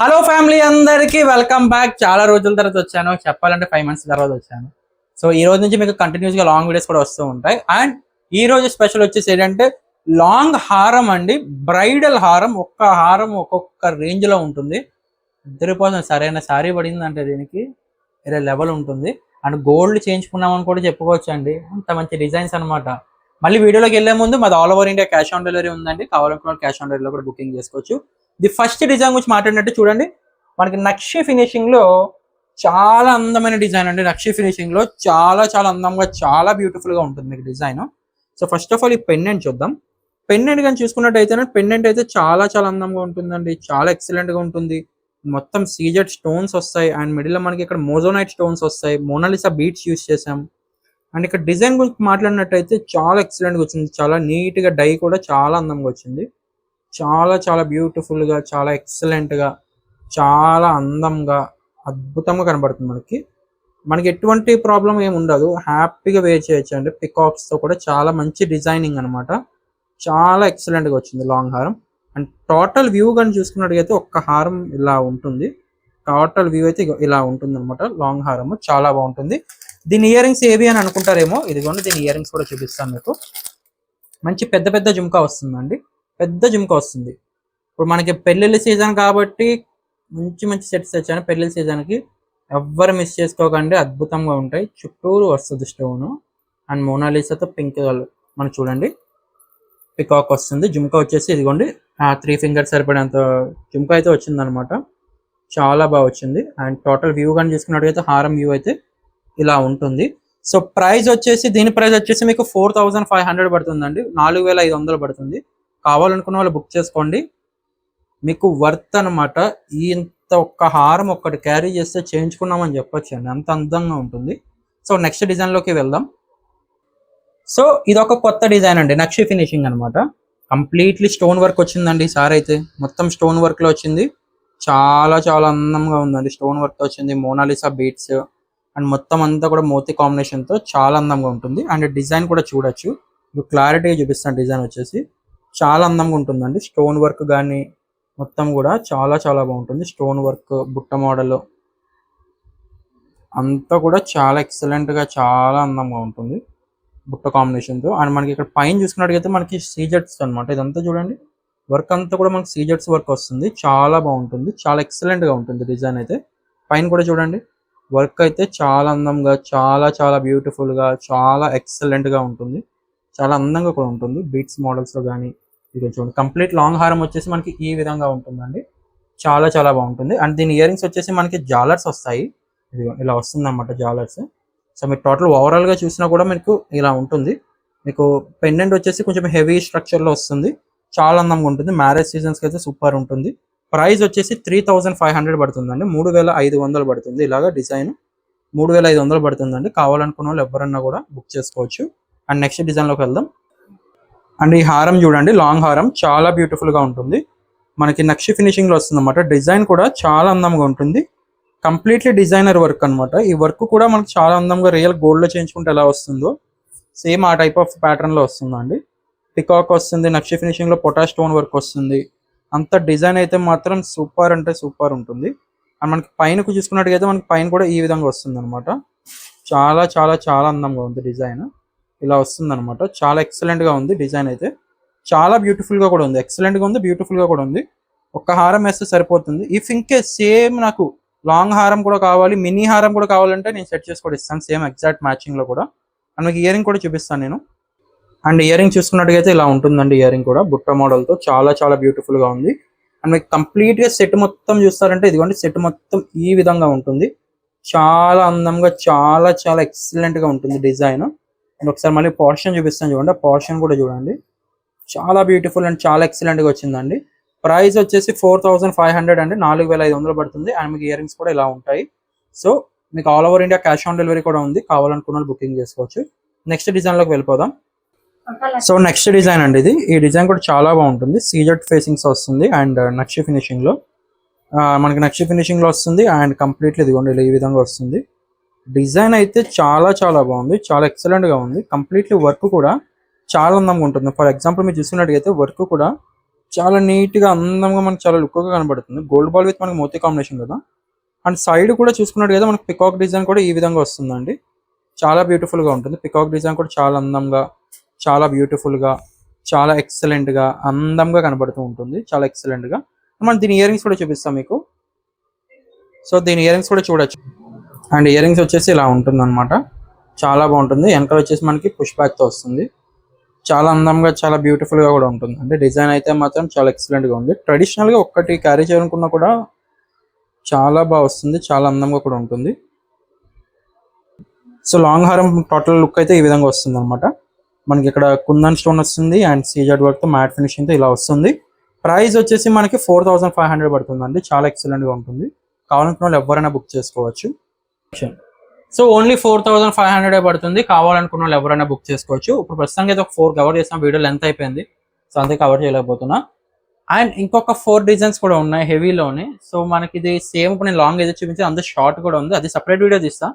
Hello family అందరికీ welcome back. చాలా రోజుల తర్వాత వచ్చాను. చెప్పాలంటే ఫైవ్ మంత్స్ తర్వాత వచ్చాను. సో ఈ రోజు నుంచి మీకు కంటిన్యూస్గా లాంగ్ వీడియోస్ కూడా వస్తూ ఉంటాయి. అండ్ ఈ రోజు స్పెషల్ వచ్చేసి ఏంటంటే లాంగ్ హారం అండి. బ్రైడల్ హారం. ఒక్క హారం ఒక్కొక్క రేంజ్లో ఉంటుంది. ఇద్దరిపోతుంది సరైన సారీ పడింది అంటే దీనికి వేరే లెవెల్ ఉంటుంది. అండ్ గోల్డ్ చేయించుకున్నామని కూడా చెప్పుకోవచ్చు అండి అంత మంచి డిజైన్స్ అనమాట మళ్ళీ వీడియోలోకి వెళ్ళే ముందు మాది all over India cash on delivery ఉందండి. కావాలనుకున్న క్యాష్ ఆన్ డెలివరీ కూడా బుకింగ్ చేసుకోవచ్చు. ది ఫస్ట్ డిజైన్ గురించి మాట్లాడినట్టు చూడండి. మనకి నక్షి ఫినిషింగ్లో చాలా అందమైన డిజైన్ అండి. నక్షి ఫినిషింగ్లో చాలా చాలా అందంగా చాలా బ్యూటిఫుల్గా ఉంటుంది మీకు design. So first of all ఈ పెండెంట్ చూద్దాం. పెండెంట్ కానీ చూసుకున్నట్టయితే పెండెంట్ అయితే చాలా చాలా అందంగా ఉంటుందండి. చాలా ఎక్సలెంట్గా ఉంటుంది. మొత్తం సీజెడ్ స్టోన్స్ వస్తాయి. అండ్ మిడిల్లో మనకి ఇక్కడ మోజోనైట్ స్టోన్స్ వస్తాయి. మోనాలిసా బీట్స్ యూస్ చేసాం అండ్ ఇక్కడ డిజైన్ గురించి మాట్లాడినట్టయితే చాలా ఎక్సలెంట్గా వచ్చింది. చాలా నీట్గా డై కూడా చాలా అందంగా వచ్చింది. చాలా చాలా బ్యూటిఫుల్గా చాలా ఎక్సలెంట్గా చాలా అందంగా అద్భుతంగా కనబడుతుంది మనకి. మనకి ఎటువంటి ప్రాబ్లం ఏమి ఉండదు. హ్యాపీగా వేర్ చేయొచ్చు అండి పికాక్స్తో కూడా చాలా మంచి డిజైనింగ్ అన్నమాట. చాలా ఎక్సలెంట్గా వచ్చింది లాంగ్ హారం అండ్ టోటల్ వ్యూ కానీ చూసుకున్నట్టయితే ఒక్క హారం ఇలా ఉంటుంది. టోటల్ వ్యూ అయితే ఇలా ఉంటుంది అనమాట లాంగ్ హారము చాలా బాగుంటుంది. దీని ఇయర్ రింగ్స్ ఏవి అని అనుకుంటారేమో? ఇదిగోండి దీని ఇయర్ రింగ్స్ కూడా చూపిస్తాను మీకు. మంచి పెద్ద పెద్ద జుమ్కా వస్తుందండి. పెద్ద జుమ్కా వస్తుంది. ఇప్పుడు మనకి పెళ్ళిళ్ళ సీజన్ కాబట్టి మంచి మంచి సెట్స్ తెచ్చాను. పెళ్ళిళ్ళ సీజన్కి ఎవ్వరు మిస్ చేసుకోకండి. అద్భుతంగా ఉంటాయి. చుట్టూరు వస్తుంది స్టోన్. అండ్ మోనాలిసాతో పింక్ కలర్. మనం చూడండి. పికాక్ వస్తుంది. జుమ్కా వచ్చేసి ఇదిగోండి. త్రీ ఫింగర్స్ సరిపడేంత జుమ్కా అయితే వచ్చిందనమాట. చాలా బాగా వచ్చింది. అండ్ టోటల్ వ్యూ కానీ చూసుకున్నట్టుగా హారం వ్యూ అయితే ఇలా ఉంటుంది. సో ప్రైస్ వచ్చేసి దీని ప్రైస్ వచ్చేసి మీకు ఫోర్ థౌజండ్ ఫైవ్ హండ్రెడ్ పడుతుందండి. నాలుగు వేల ఐదు వందలు పడుతుంది. కావాలనుకున్న వాళ్ళు బుక్ చేసుకోండి. మీకు వర్త్ అనమాట ఇంత ఒక్క హారం ఒక్కటి క్యారీ చేస్తే చేయించుకున్నామని చెప్పొచ్చు అండి అంత అందంగా ఉంటుంది. సో నెక్స్ట్ డిజైన్లోకి వెళ్దాం. సో ఇది ఒక కొత్త డిజైన్ అండి. నక్షి ఫినిషింగ్ అనమాట కంప్లీట్లీ స్టోన్ వర్క్ వచ్చిందండి సార్ అయితే. మొత్తం స్టోన్ వర్క్లో వచ్చింది. చాలా చాలా అందంగా ఉందండి స్టోన్ వర్క్ వచ్చింది. మోనాలిసా బీట్స్ అండ్ మొత్తం అంతా కూడా మోతి కాంబినేషన్తో చాలా అందంగా ఉంటుంది. అండ్ డిజైన్ కూడా చూడొచ్చు. మీకు క్లారిటీగా చూపిస్తాను డిజైన్ వచ్చేసి. చాలా అందంగా ఉంటుందండి. స్టోన్ వర్క్ కానీ మొత్తం కూడా చాలా చాలా బాగుంటుంది. స్టోన్ వర్క్ బుట్ట మోడల్ అంతా కూడా చాలా ఎక్సలెంట్గా చాలా అందంగా ఉంటుంది. బుట్ట కాంబినేషన్తో. అండ్ మనకి ఇక్కడ పైన చూసుకున్నట్టయితే మనకి సీజెట్స్ అన్నమాట. ఇదంతా చూడండి. వర్క్ అంతా కూడా మనకి సీజెట్స్ వర్క్ వస్తుంది. చాలా బాగుంటుంది. చాలా ఎక్సలెంట్గా ఉంటుంది డిజైన్ అయితే. పైన కూడా చూడండి. వర్క్ అయితే చాలా అందంగా చాలా చాలా బ్యూటిఫుల్గా చాలా ఎక్సలెంట్గా ఉంటుంది. చాలా అందంగా కూడా ఉంటుంది. బీట్స్ మోడల్స్లో కానీ ఇది చూడండి. కంప్లీట్ లాంగ్ హారం వచ్చేసి మనకి ఈ విధంగా ఉంటుందండి. చాలా చాలా బాగుంటుంది. అండ్ దీని ఇయర్ రింగ్స్ వచ్చేసి మనకి జాలర్స్ వస్తాయి. ఇది ఇలా వస్తుంది అనమాట జాలర్స్ సో మీరు టోటల్ ఓవరాల్గా చూసినా కూడా మీకు ఇలా ఉంటుంది. మీకు పెండెంట్ వచ్చేసి కొంచెం హెవీ స్ట్రక్చర్లో వస్తుంది. చాలా అందంగా ఉంటుంది. మ్యారేజ్ సీజన్స్కి అయితే సూపర్ ఉంటుంది. ప్రైస్ వచ్చేసి త్రీ థౌజండ్ ఫైవ్ హండ్రెడ్ పడుతుందండి. మూడు వేల ఐదు వందలు పడుతుంది. ఇలాగా డిజైన్ మూడు వేల ఐదు వందలు పడుతుందండి. కావాలనుకున్న వాళ్ళు ఎవరన్నా కూడా బుక్ చేసుకోవచ్చు. అండ్ నెక్స్ట్ డిజైన్లోకి వెళ్దాం. అండ్ ఈ హారం చూడండి లాంగ్ హారం చాలా బ్యూటిఫుల్గా ఉంటుంది. మనకి నక్షి ఫినిషింగ్లో డిజైన్ కూడా చాలా అందంగా ఉంటుంది. కంప్లీట్లీ డిజైనర్ వర్క్ అన్నమాట. ఈ వర్క్ కూడా మనకి చాలా అందంగా రియల్ గోల్డ్లో చేయించుకుంటే ఎలా వస్తుందో సేమ్ ఆ టైప్ ఆఫ్ ప్యాటర్న్లో వస్తుందండి. పికాక్ వస్తుంది నక్షి ఫినిషింగ్లో పొటా స్టోన్ వర్క్ వస్తుంది. అంత డిజైన్ అయితే మాత్రం సూపర్ అంటే సూపర్ ఉంటుంది. అండ్ మనకి పైన చూసుకున్నట్టుగా అయితే మనకి పైన కూడా ఈ విధంగా వస్తుంది అనమాట చాలా చాలా చాలా అందంగా ఉంది డిజైన్ ఇలా వస్తుంది అనమాట చాలా ఎక్సలెంట్గా ఉంది డిజైన్ అయితే. చాలా బ్యూటిఫుల్గా కూడా ఉంది. ఎక్సలెంట్గా ఉంది బ్యూటిఫుల్గా కూడా ఉంది. ఒక్క హారం వేస్తే సరిపోతుంది. ఇఫ్ ఇంకే సేమ్ నాకు లాంగ్ హారం కూడా కావాలి మినీ హారం కూడా కావాలంటే నేను సెట్ చేసి కూడా ఇస్తాను. సేమ్ ఎగ్జాక్ట్ మ్యాచింగ్లో కూడా. అండ్ మీకు ఇయరింగ్ కూడా చూపిస్తాను నేను. అండ్ ఇయరింగ్ చూసుకున్నట్టుగైతే ఇలా ఉంటుందండి ఇయరింగ్ కూడా. బుట్ట మోడల్తో చాలా చాలా బ్యూటిఫుల్గా ఉంది. అండ్ మీకు కంప్లీట్గా సెట్ మొత్తం చూస్తారంటే ఇదిగోండి సెట్ మొత్తం ఈ విధంగా ఉంటుంది. చాలా అందంగా చాలా చాలా ఎక్సలెంట్గా ఉంటుంది డిజైన్ అండ్ ఒకసారి మళ్ళీ పోర్షన్ చూపిస్తాను చూడండి. పోర్షన్ కూడా చూడండి. చాలా బ్యూటిఫుల్ అండ్ చాలా ఎక్సలెంట్గా వచ్చిందండి. ప్రైస్ వచ్చేసి ఫోర్ థౌసండ్ ఫైవ్ హండ్రెడ్ అండి. నాలుగు వేల ఐదు వందలు పడుతుంది. అండ్ మీకు ఇయర్ రింగ్స్ కూడా ఇలా ఉంటాయి. సో మీకు all over India cash on delivery కూడా ఉంది. కావాలనుకున్న బుకింగ్ చేసుకోవచ్చు. నెక్స్ట్ డిజైన్లోకి వెళ్ళిపోదాం. సో నెక్స్ట్ డిజైన్ అండి ఇది. ఈ డిజైన్ కూడా చాలా బాగుంటుంది. సీజెడ్ ఫేసింగ్స్ వస్తుంది. అండ్ నక్షి ఫినిషింగ్లో. Uh, మనకి నక్షి ఫినిషింగ్లో వస్తుంది. అండ్ కంప్లీట్లీ ఇదిగోండి ఈ విధంగా వస్తుంది. డిజైన్ అయితే చాలా చాలా బాగుంది. చాలా ఎక్సలెంట్గా ఉంది. కంప్లీట్లీ వర్క్ కూడా చాలా అందంగా ఉంటుంది. ఫర్ ఎగ్జాంపుల్ మీరు చూసుకున్నట్టయితే వర్క్ కూడా చాలా నీట్గా అందంగా మనకి చాలా లుక్గా కనబడుతుంది. గోల్డ్ బాల్ విత్ మనకి మోతీ కాంబినేషన్ కదా. అండ్ సైడ్ కూడా చూసుకున్నట్టుగా కదా మనకి పికాక్ డిజైన్ కూడా ఈ విధంగా వస్తుందండి. చాలా బ్యూటిఫుల్గా ఉంటుంది. పికాక్ డిజైన్ కూడా చాలా అందంగా చాలా బ్యూటిఫుల్గా చాలా ఎక్సలెంట్గా అందంగా కనబడుతూ ఉంటుంది. చాలా ఎక్సలెంట్గా. మనం దీని ఇయర్ రింగ్స్ కూడా చూపిస్తాం మీకు. సో దీని ఇయర్ రింగ్స్ కూడా చూడొచ్చు. అండ్ ఇయర్ రింగ్స్ వచ్చేసి ఇలా ఉంటుంది అనమాట చాలా బాగుంటుంది. వెనకాల వచ్చేసి మనకి పుష్ బ్యాక్తో వస్తుంది. చాలా అందంగా చాలా బ్యూటిఫుల్గా కూడా ఉంటుంది. అంటే డిజైన్ అయితే మాత్రం చాలా ఎక్సలెంట్గా ఉంది. ట్రెడిషనల్గా ఒక్కటి క్యారీ చేయాలనుకున్నా కూడా చాలా బాగా వస్తుంది. చాలా అందంగా కూడా ఉంటుంది. సో లాంగ్ హారం టోటల్ లుక్ అయితే ఈ విధంగా వస్తుంది అనమాట మనకి ఇక్కడ కుందన్ స్టోన్ వస్తుంది అండ్ సీజెడ్ వర్క్తో మ్యాట్ ఫినిషింగ్తో ఇలా వస్తుంది. ప్రైస్ వచ్చేసి మనకి ఫోర్ థౌసండ్ ఫైవ్ హండ్రెడ్ పడుతుందండి. చాలా ఎక్సలెంట్గా ఉంటుంది. కావాలనుకున్న వాళ్ళు ఎవరైనా బుక్ చేసుకోవచ్చు. So only four thousand five hundred పడుతుంది. కావాలనుకున్న వాళ్ళు ఎవరైనా బుక్ చేసుకోవచ్చు. ఇప్పుడు ప్రస్తుతానికి అయితే ఒక ఫోర్ కవర్ చేసిన వీడియో లెంత్ అయిపోయింది. సో అంతే కవర్ చేయలేకపోతున్నా. అండ్ ఇంకొక ఫోర్ డిజైన్స్ కూడా ఉన్నాయి హెవీలోనే సో మనకి ఇది సేమ్ ఇప్పుడు నేను లాంగ్ ఏదో చూపించి అంత షార్ట్ కూడా ఉంది. అది సపరేట్ వీడియో తీస్తా.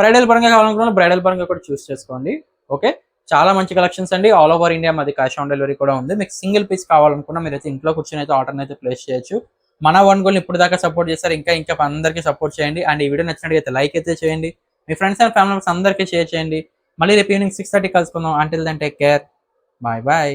బ్రైడల్ పరంగా కావాలనుకున్న బ్రైడల్ పరంగా కూడా చూస్ చేసుకోండి. ఓకే చాలా మంచి కలెక్షన్స్ అండి. ఆల్ ఓవర్ ఇండియా మాది క్యాష్ ఆన్ డెలివరీ కూడా ఉంది. మీకు సింగిల్ పీస్ కావాలనుకున్నా మీరు అయితే ఇంట్లో కూర్చొని అయితే ఆర్డర్ అయితే ప్లేస్ చేయొచ్చు. మన వన్ గోల్ ఇప్పుడు దాకా సపోర్ట్ చేస్తారు ఇంకా ఇంకా అందరికీ సపోర్ట్ చేయండి. అండ్ ఈ వీడియో నచ్చినట్టు లైక్ అయితే చేయండి. మీ ఫ్రెండ్స్ అండ్ ఫ్యామిలీ మెంబర్స్ అందరికీ షేర్ చేయండి. మళ్ళీ రేపు ఈవినింగ్ సిక్స్ థర్టీ కలుసుకుందాం. Until then take care bye bye